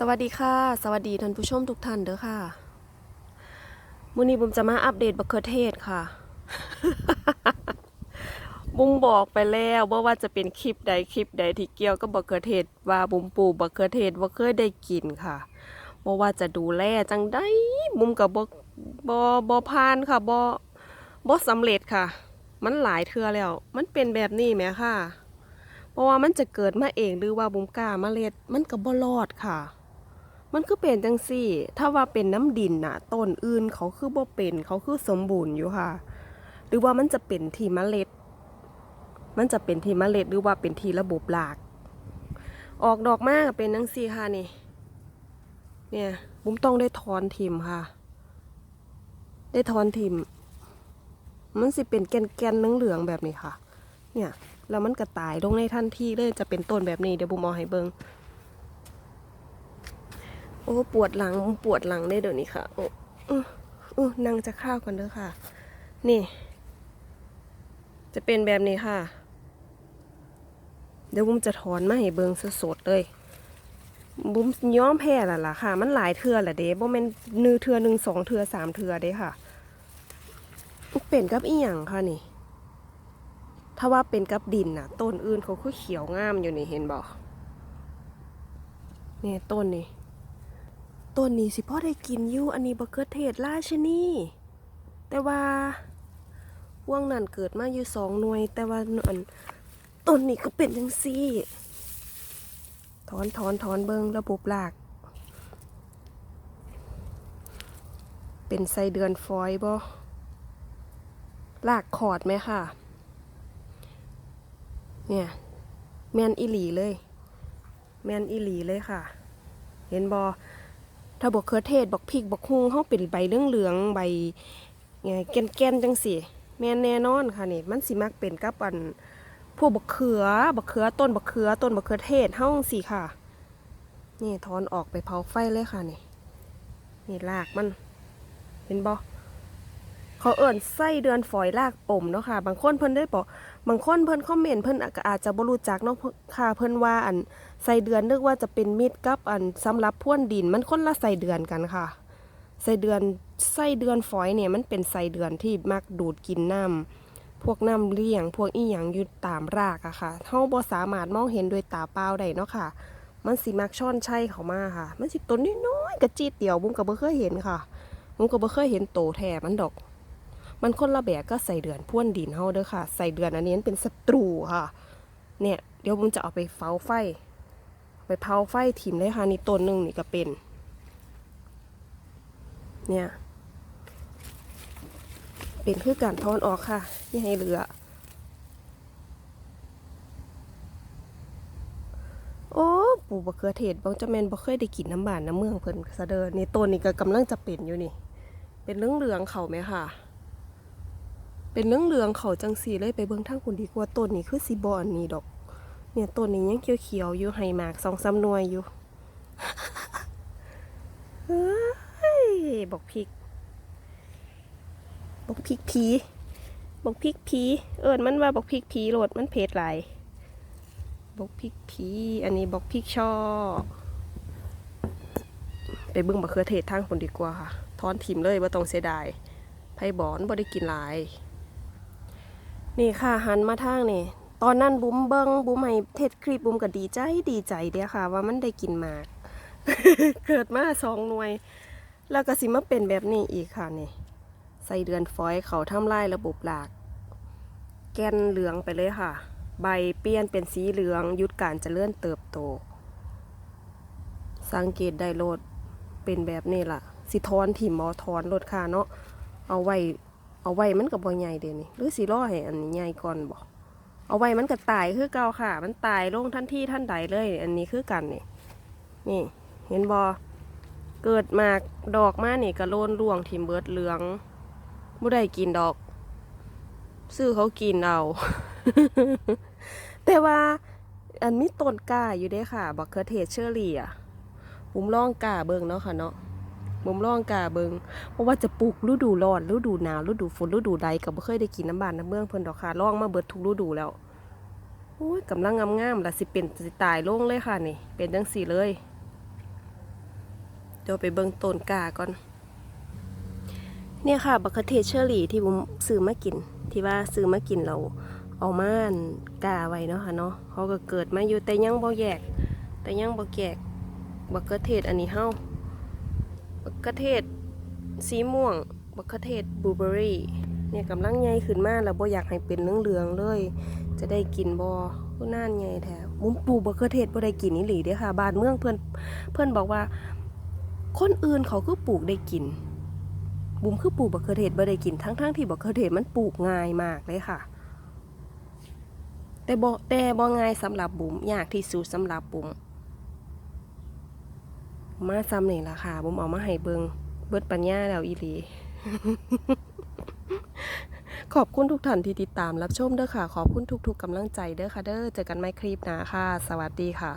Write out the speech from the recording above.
สวัสดีค่ะ สวัสดีท่านผู้ชมทุกท่านเด้อค่ะมื้อนี้บุมจะมาอัปเดตบักเขือเทศค่ะ บุมบอกไปแล้วว่าว่าจะเป็นคลิปใดคลิปใดที่เกี่ยวกับบักเขือเทศ ว่าบุมปลูกบักเขือเทศว่าเคยได้กินค่ะบ่ว่าจะดูแลจังได้บุมกับบ่บ่บ่ผ่านค่ะบ่บ่สำเร็จค่ะ มันหลายเทื่อแล้ว มันเป็นแบบนี้แหมค่ะ เพราะว่ามันจะเกิดมาเองหรือว่าบุมกล้ามาเล็ดมันก็บ่รอดค่ะ มันคือเป็นจังซี่ ถ้าว่าเป็นน้ำดินน่ะต้นอื่นเขาคือบ่เป็น เขาคือสมบูรณ์อยู่ค่ะ หรือว่ามันจะเป็นที่เมล็ด มันจะเป็นที่เมล็ดหรือว่าเป็นที่ระบบราก ออกดอกมากเป็นจังซี่ค่ะนี่ เนี่ยบุ้มต้องได้ถอนทิมค่ะ ได้ถอนทิม มันสิเป็นแกนๆเหลืองๆแบบนี้ค่ะ เนี่ยแล้วมันก็ตายลงในทันทีเลยจะเป็นต้นแบบนี้เดี๋ยวบุมเอาให้เบิง อ้ปวดหลังปวดหลังได้เดี๋ยวนี้ค่ะ โอ้อื้ออื้อนั่งจะข้าวกันเด้อค่ะ นี่ จะเป็นแบบนี้ค่ะ เดี๋ยวบุ้มจะถอนมาให้เบิงสดๆเลย บุ้มย้อมแพ้และล่ะค่ะ มันหลายเทือแหละเด้บ่แม่นนือเทือหนึ่งสองเทือสามเทือเด้ค่ะเป็นกับอีหยังค่ะนี่ ถ้าว่าเป็นกับดินน่ะ ต้นอื่นเขาคือเขียวงามอยู่นี่เห็นบอกนี่ต้นนี่ ต้นนี้สิพ่อได้กินอยู่อันนี้บะเขือเทศราชนี่ แต่ว่าว่วงนั้นเกิดมาอยู่สองหน่วย แต่ว่าอันต้นนี้ก็เป็นจังซี่ถอนถอนถอนเบิงระบบราก เป็นไส้เดือนฟอยบ่รากขอดไหมค่ะ เนี่ย แมนอีหลีเลย แมนอีหลีเลยค่ะ เห็นบอ ถ้าบอกเครือเทศบอกพริกบอกฮุงเขาเป็นใบเหลืองเหลืองใบไงแก่นแก่นจังสิแม่นแน่นอนค่ะนี่มันสิมักเป็นกับอันพวกบักเขือบักเขือต้นบักเขือต้นบักเขือเทศเฮาสิค่ะ นี่ถอนออกไปเผาไฟเลยค่ะนี่นี่รากมันเห็นบอเขาเอิ่นไส้เดือนฝอยรากปมเนาะค่ะ บางคนเพิ่นได้บอก บางคนเพิ่นคอมเมนต์เพิ่นอาจจะบ่รู้จักเนาะค่ะเพิ่นว่าอันใส่เดือนนึกว่าจะเป็นมิตรกับอันสำหรับพ่วนดินมันคนละใส่เดือนกันค่ะ ใส่เดือนใส่เดือนฝอยเนี่ยมันเป็นใส่เดือนที่มักดูดกินน้ำพวกน้ำเลี้ยง พวกอีหยังอยู่ตามรากอะค่ะเฮาบ่สามารถมองเห็นด้วยตาเปล่าได้เนาะค่ะ มันสิมักช่อนใช่เขามาค่ะ มันสิต้นน้อยๆกระจีดเดียวบุ้มก็บ่เคยเห็นค่ะบุ้มก็บ่เคยเห็นโตแท้มันดอก มันคนละแบบก็ใส่เดือนพ่วนดินเฮาเด้อค่ะ ใส่เดือนอันนี้เป็นศัตรูค่ะ เนี่ยเดี๋ยวบุ้มจะเอาไปเฝ้าไฟ ไปเผาไฟถิ่มเลยค่ะนี่ต้นหนึ่งนี่ก็เป็น เนี่ย เป็นคือการทอนออกค่ะนี่ให้เหลือ โอ้ปูบะเขือเทศบางจะแมนบ่เคยได้กินน้ำบานน้ำเมืองเพิ่นซะเดินนี่ต้นนี่ก็กำลังจะเป็นอยู่นี่ เป็นเรื่องเหลืองๆเขาไหมค่ะ เป็นเรื่องเหลืองเขาจังสีเลยไปเบิ่งทางคุณดีกว่าต้นนี้คือสีบอันนี้ดอก เนี่ยต้นนี้ยังเขียวๆอยู่ให้หมากสองสาหน่วยอยู่เฮ้ยบอกพริกบอกพริกผีบอกพริกผีเอิญมันว่าบอกพริกผีโหลดมันเผ็ดหลบอกพริกผีอันนี้บอกพริกช่อไปเบิ่งบะเขือเทศทางคนดีกว่าค่ะทอนทิมเลยว่าต้องเสียดายไผ่บอนบ่ได้กินหลาย นี่ค่ะหันมาทางนี่ ตอนนั้นบุ้มเบิงบุ้มให้เทศคลิปบุ้มก็ดีใจดีใจเดียค่ะ ว่ามันได้กินมาก เกิดมาสองหน่วย แล้วก็สิมาเป็นแบบนี้อีกค่ะนี่ใส่เดือนฟอยเขาทำลายระบบหลาก แกนเหลืองไปเลยค่ะ ใบเปลี่ยนเป็นสีเหลืองยุดการเจริญเติบโต สังเกตได้โลดเป็นแบบนี้ล่ะ สิทอนถิ่มมอทอนโลดค่ะเนาะเอาไว้ เอาไว้มันกับบ่ใหญ่เดี๋ยวนี้หรือสิร้อให้อันนี้ใหญ่ก่อนบ่เอาไว้มันก็ตายคือเก่าค่ะ มันตายลงทันทีท่านใดเลย อันนี้คือกันนี่นี่ เห็นบอเกิดมากดอกมานี่กระโลนร่วงทิมเบิดเหลืองบ่ได้กินดอก ซื้อเขากินเอาแต่ว่าอันมีต้นกล้าอยู่เด้ค่ะบักเขือเทศเชอรี่อะผมลองกล้าเบิ่งเนาะค่ะเนาะ ผมลองกาเบิงเพราะว่าจะปลูกฤดูร้อนฤดูหนาวฤดูฝนฤดูใดก็บ่เคยได้กินน้ำบานน้ำเมืองเพิ่นดอกค่ะลองมาเบิดทุกฤดูแล้วโอ้ยกำลังงามๆละสิเป็นสิตายลงเลยค่ะนี่ เป็นจังสี่เลยเดี๋ยวไปเบิ่งต้นกาก่อน เนี่ยค่ะบักเขือเทศเชอรี่ที่บุมซื้อมากิน ที่ว่าซื้อมากินเราเอามานกาไว้เนาะค่ะเนาะเขาก็เกิดมาอยู่แต่ยังบ่แยก แต่ยังบ่แยกบักเขือเทศอันนี้เฮา บักเขือเทศ สีม่วง บักเขือเทศบลูเบอร์รี่เนี่ยกำลังใหญ่ขึ้นมาแล้วบ่อยากให้เป็นเหลืองๆเลย จะได้กินบ่ผู้น่านใหญ่แท้บุมปลูกบักเขือเทศบ่ได้กินอีหลีเด้อค่ะบ้านเมืองเพิ่อนเพิ่อนบอกว่า คนอื่นเขาคือปลูกได้กิน บุ๋มคือปลูกบักเขือเทศบ่ได้กินทั้งๆที่บักเขือเทศมันปลูกง่ายมากเลยค่ะแต่บ่แต่บ่ง่ายสำหรับบุ๋มยากที่สุดสำหรับบุ๋ม มาซ้ำนี่ล่ะค่ะบุมเอามาให้เบิงเบิดปัญญาแล้วอีหลี ขอบคุณทุกท่านที่ติดตามรับชมเด้อค่ะ ขอบคุณทุกๆกำลังใจเด้อค่ะ เด้อเจอกันไม่คลิปหน้าค่ะ สวัสดีค่ะ